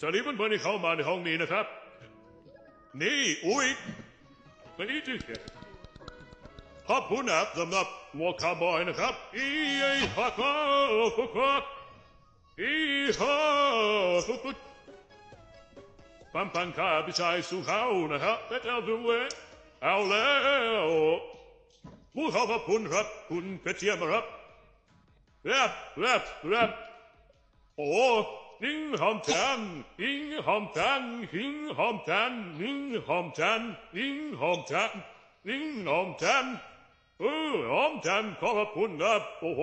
สวัสดีเพื่อนๆที่เข้ามาในห้องนี้นะครับ นี่อุ้ยม่ได้ที่ขอบคุณนะครับสำหรับหมวกคาบอยนะครับอีไอ้ฮักฮักฮักฮักอีฮักฮักฮักปันปันข้าพี่ชายสู่เขานะครับแต่เอาดูเว้ยเอาแล้วผู้เขาขอบคุณครับ คุณเพชรเชียมครับแรบแรบแรบโอ้ นิ่งหอมจันนิ่งหอมจันนิ่งหอมจันนิ่งหอมจันนิ่งหอมจันนิ่งหอมจันเออหอมจันขอบคุณครับโอ้โห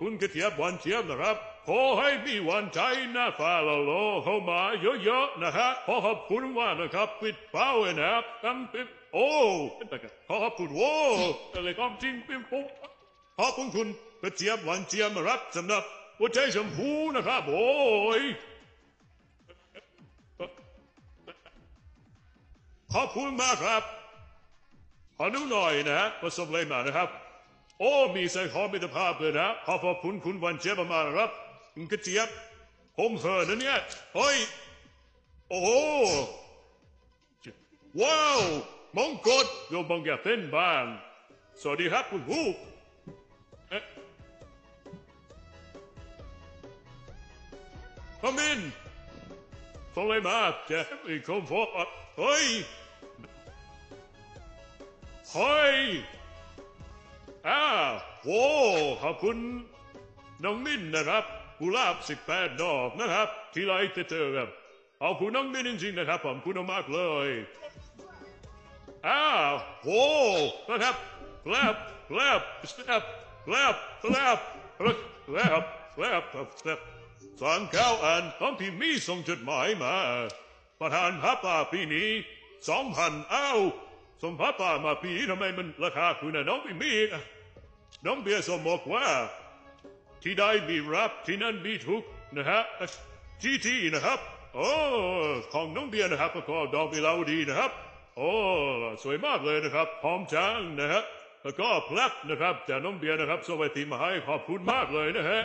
คุณกระเทียบหวานเจี๊ยบนะครับ ขอให้มีวันใจหน้าฟ้าละโลเข้ามาเยอะๆนะฮะขอขอบคุณว่านะครับปิดเป้าไว้นะครับตั้งปิดโอ้เป็นไงขอขอบคุณโว้อะไรก็จริงปิ๊มปุ๊บขอบคุณคุณกระเจี๊ยบหวานเจี๊ยบนะครับสำหรับ หัวใจชมพูนะครับโอ้ยขอบคุณมากครับขอดูหน่อยนะประสบอะไรมานะครับ โอ้ มีใส่คอมิตรภาพเลยนะ ขอขอบคุณคุณวันเจี๊ยบมากนะครับคุณกระเจี๊ยบผมเหินนะเนี่ยเฮ้ย โอ้โหว้าวมงกฎโยมบังแกเต้นบ้าง สวัสดีครับคุณผู้ Kom in! Följ med, Jeffrey, kom fort! Hej! Hej! อ้าวโอ้ขอบคุณน้องมิ้นนะครับกุหลาบสิบแปดดอกนะครับ ที่ไรจะเจอครับขอบคุณน้องมิ้นจริงๆนะครับผมคุณมากเลยอ้าวโอ้นะครับแกลบแกลบสแลบแกลบแกลบแกลบแกลบ สั่งข้าวอ่านตอนที่มีส่งจดหมายมา ประธานพระป่าปีนี้สองพันอ้าวสมพระป่ามาปีทำไมมันราคาคุณนะน้องไม่มีอีกอะน้องเบียร์สมบอกว่า ที่ได้มีรับที่นั่นมีทุกข์นะฮะที่ที่นะครับ โอ้ของน้องเบียร์นะครับก็ดอกมีเลาดีนะครับ โอ้สวยมากเลยนะครับหอมจังนะฮะแล้วก็พลักนะครับจากน้องเบียร์นะครับสวัสดีมาให้ขอบคุณมากเลยนะฮะ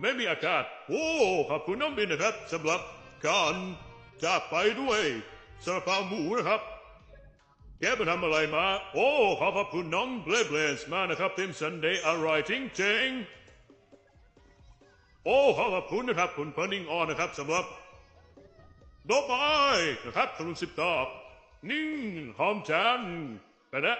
ไม่มีอากาศ โอ้ ขอบคุณน้องบินนะครับสำหรับการจากไปด้วยสระเปาหมูนะครับ แกไปทำอะไรมา โอ้ขอขอบคุณน้องเบลเบลส์มานะครับเต็มสันเดย์อร่อยจริงๆ โอ้ขอขอบคุณนะครับ คุณเพิร์นิงออนนะครับสำหรับดอกไม้นะครับทะลุสิบดอกนิ่งหอมจังไปนะ